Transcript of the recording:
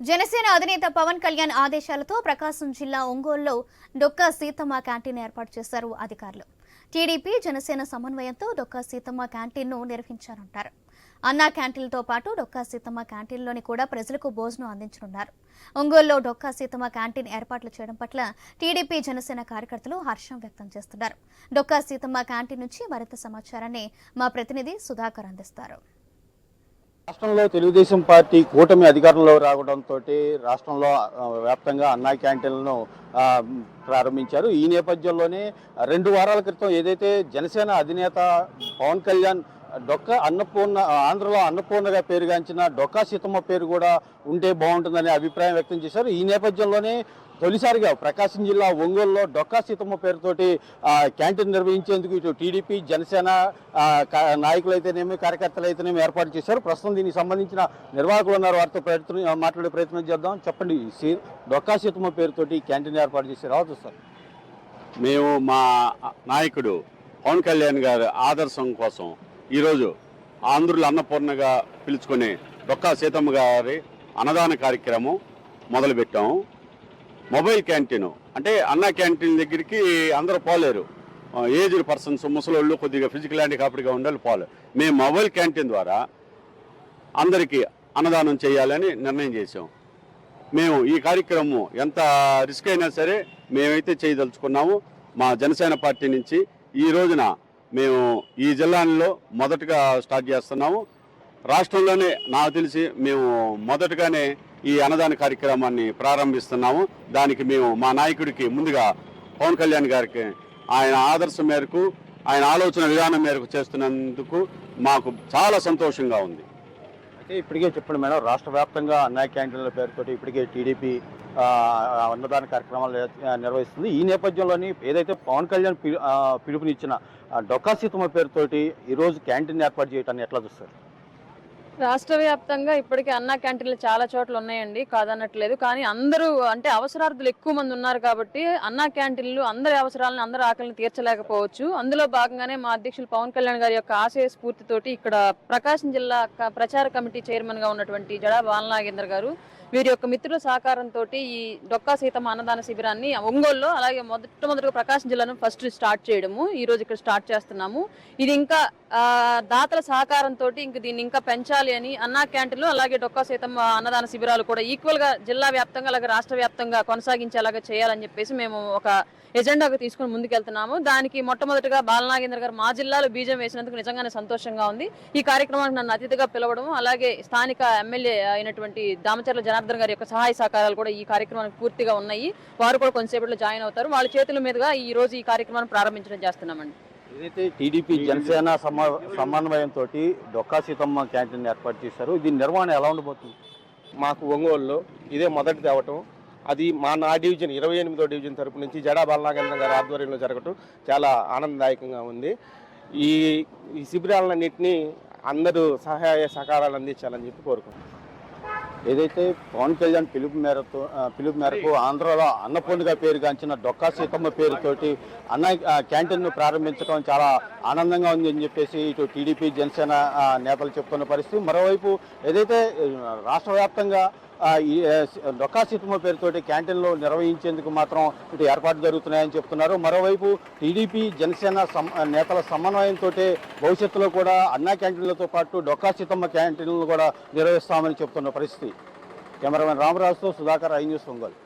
జనసేన అధినేత పవన్ కళ్యాణ్ ఆదేశాలతో ప్రకాశం జిల్లా ఒంగోలులో డొక్కా సీతమ్మ క్యాంటీన్ ఏర్పాటు చేశారు అధికారులు. టీడీపీ జనసేన సమన్వయంతో డొక్కా సీతమ్మ క్యాంటీన్ను నిర్వహించారంటారు. అన్నా క్యాంటీన్లతో పాటు డొక్కా సీతమ్మ క్యాంటీన్లోని కూడా ప్రజలకు భోజనం అందించనున్నారు. ఒంగోలులో డొక్కా సీతమ్మ క్యాంటీన్ ఏర్పాట్లు చేయడం పట్ల టీడీపీ జనసేన కార్యకర్తలు హర్షం వ్యక్తం చేస్తున్నారు. డొక్కా సీతమ్మ క్యాంటీన్ నుంచి మరింత సమాచారాన్ని మా ప్రతినిధి సుధాకర్ అందిస్తారు. రాష్ట్రంలో తెలుగుదేశం పార్టీ కూటమి అధికారంలో రావడంతో రాష్ట్రంలో వ్యాప్తంగా అన్నా క్యాంటీన్లను ప్రారంభించారు. ఈ నేపథ్యంలోనే రెండు వారాల క్రితం ఏదైతే జనసేన అధినేత పవన్ కళ్యాణ్ డొక్క అన్నపూర్ణ ఆంధ్రలో అన్నపూర్ణగా పేరుగాంచిన డొక్కా సీతమ్మ పేరు కూడా ఉంటే బాగుంటుందనే అభిప్రాయం వ్యక్తం చేశారు. ఈ నేపథ్యంలోనే తొలిసారిగా ప్రకాశం జిల్లా ఒంగోలులో డొక్కా సీతమ్మ పేరుతోటి క్యాంటీన్ నిర్వహించేందుకు ఇటు టీడీపీ జనసేన నాయకులైతేనేమి కార్యకర్తలు అయితేనేమి ఏర్పాటు చేశారు. ప్రస్తుతం దీనికి సంబంధించిన నిర్వాహకులు ఉన్నారు. వారితో ప్రయత్నం మాట్లాడే ప్రయత్నం చేద్దాం. చెప్పండి సీ డొక్కా సీతమ్మ పేరుతోటి క్యాంటీన్ ఏర్పాటు చేసి రావచ్చు సార్. మేము మా నాయకుడు పవన్ కళ్యాణ్ గారి ఆదర్శం కోసం ఈరోజు ఆంధ్రుల అన్నపూర్ణగా పిలుచుకునే డొక్కా సీతమ్మ గారి అన్నదాన కార్యక్రమం మొదలుపెట్టాము మొబైల్ క్యాంటీన్. అంటే అన్న క్యాంటీన్ దగ్గరికి అందరూ పోలేరు. ఏజ్డ్ పర్సన్స్ ముసలోళ్ళు కొద్దిగా ఫిజికల్ హ్యాండికాప్డ్గా ఉండాలి పోలేరు. మేము మొబైల్ క్యాంటీన్ ద్వారా అందరికీ అన్నదానం చేయాలని నిర్ణయం చేసాం మేము ఈ కార్యక్రమం ఎంత రిస్క్ అయినా సరే మేమైతే చేయదలుచుకున్నాము. మా జనసేన పార్టీ నుంచి ఈ రోజున మేము ఈ జిల్లాలో మొదటగా స్టార్ట్ చేస్తున్నాము. రాష్ట్రంలోనే నాకు తెలిసి మేము మొదటగానే ఈ అన్నదాన కార్యక్రమాన్ని ప్రారంభిస్తున్నాము. దానికి మేము మా నాయకుడికి ముందుగా పవన్ కళ్యాణ్ గారికి ఆయన ఆదర్శం మేరకు ఆయన ఆలోచన విధానం మేరకు చేస్తున్నందుకు మాకు చాలా సంతోషంగా ఉంది. అయితే ఇప్పటికే చెప్పండి మేడం రాష్ట్ర వ్యాప్తంగా అన్నా క్యాంటీన్ల పేరుతోటి ఇప్పటికే టీడీపీ అన్నదాన కార్యక్రమాలు నిర్వహిస్తుంది. ఈ నేపథ్యంలోని ఏదైతే పవన్ కళ్యాణ్ పిలుపునిచ్చిన ఆ, డొక్కా సీతమ్మ పేరుతోటి ఈరోజు క్యాంటీన్ ఏర్పాటు చేయటాన్ని ఎట్లా చూస్తారు? రాష్ట్ర వ్యాప్తంగా ఇప్పటికే అన్నా క్యాంటీన్లు చాలా చోట్ల ఉన్నాయండి. కాదనట్లేదు. కానీ అందరూ అంటే అవసరార్థులు ఎక్కువ మంది ఉన్నారు కాబట్టి అన్నా క్యాంటీన్లు అందరి అవసరాలను అందరి ఆకలిని తీర్చలేకపోవచ్చు. అందులో భాగంగానే మా అధ్యక్షులు పవన్ కళ్యాణ్ గారి యొక్క ఆశయ స్ఫూర్తితోటి ఇక్కడ ప్రకాశం జిల్లా ప్రచార కమిటీ చైర్మన్గా ఉన్నటువంటి జడా బాలనాగేంద్ర గారు వీరి యొక్క మిత్రుల సహకారంతో ఈ డొక్కా సీతమ్మ అన్నదాన శిబిరాన్ని ఒంగోలులో అలాగే మొదటమొదటిగా ప్రకాశం జిల్లాను ఫస్ట్ స్టార్ట్ చేయడము. ఈ రోజు ఇక్కడ స్టార్ట్ చేస్తున్నాము. ఇది ఇంకా దాతల సహకారంతో ఇంక దీన్ని ఇంకా పెంచాలి అని అన్నా క్యాంటీన్లు అలాగే డొక్కా సీతమ్మ అన్నదాన శిబిరాలు కూడా ఈక్వల్గా జిల్లా వ్యాప్తంగా అలాగే రాష్ట్ర వ్యాప్తంగా కొనసాగించేలాగా చేయాలని చెప్పేసి మేము ఒక ఎజెండాగా తీసుకుని ముందుకెళ్తున్నాము. దానికి మొట్టమొదటిగా బాలనాగేంద్ర గారు మా జిల్లాలో బీజం వేసినందుకు నిజంగానే సంతోషంగా ఉంది. ఈ కార్యక్రమానికి నన్ను అతిథిగా పిలవడం అలాగే స్థానిక ఎమ్మెల్యే అయినటువంటి దామచర్ల జనార్దన్ గారి యొక్క సహాయ సహకారాలు కూడా ఈ కార్యక్రమానికి పూర్తిగా ఉన్నాయి. వారు కూడా కొంతసేపట్లో జాయిన్ అవుతారు. వాళ్ళ చేతుల మీదుగా ఈ రోజు ఈ కార్యక్రమాన్ని ప్రారంభించడం చేస్తున్నామండి. ఏదైతే టీడీపీ జనసేన సమా సమన్వయంతో డొక్కా సీతమ్మ క్యాంటీన్ ఏర్పాటు చేశారు దీని నిర్వహణ ఎలా ఉండబోతుంది? మాకు ఒంగోలులో ఇదే మొదటి తేవటం. అది మా నా డివిజన్ ఇరవై ఎనిమిదో డివిజన్ తరపు నుంచి జడా బాలనాగేంద్ర గారి ఆధ్వర్యంలో జరగటం చాలా ఆనందదాయకంగా ఉంది. ఈ ఈ శిబిరాలన్నింటినీ అందరూ సహాయ సహకారాలు అందించాలని చెప్పి కోరుకుంటున్నాను ఏదైతే పవన్ కళ్యాణ్ పిలుపు మేరతో పిలుపు మేరకు ఆంధ్రలో అన్నపూర్ణిగా పేరుగాంచిన డొక్కా సీతమ్మ పేరుతోటి అన్న క్యాంటీన్ను ప్రారంభించడం చాలా ఆనందంగా ఉంది అని చెప్పేసి ఇటు టీడీపీ జనసేన నేతలు చెప్తున్న పరిస్థితి. మరోవైపు ఏదైతే రాష్ట్ర వ్యాప్తంగా ఈ డొక్కా సీతమ్మ పేరుతోటి క్యాంటీన్లు నిర్వహించేందుకు మాత్రం ఇటు ఏర్పాటు జరుగుతున్నాయని చెప్తున్నారు. మరోవైపు టీడీపీ జనసేన సమ్ నేతల సమన్వయంతో భవిష్యత్తులో కూడా అన్నా క్యాంటీన్లతో పాటు డొక్కా సీతమ్మ క్యాంటీన్లు కూడా నిర్వహిస్తామని చెప్తున్న పరిస్థితి. కెమెరామెన్ రామరాజుతో సుధాకర్ ఐ న్యూస్ ఒంగోలు.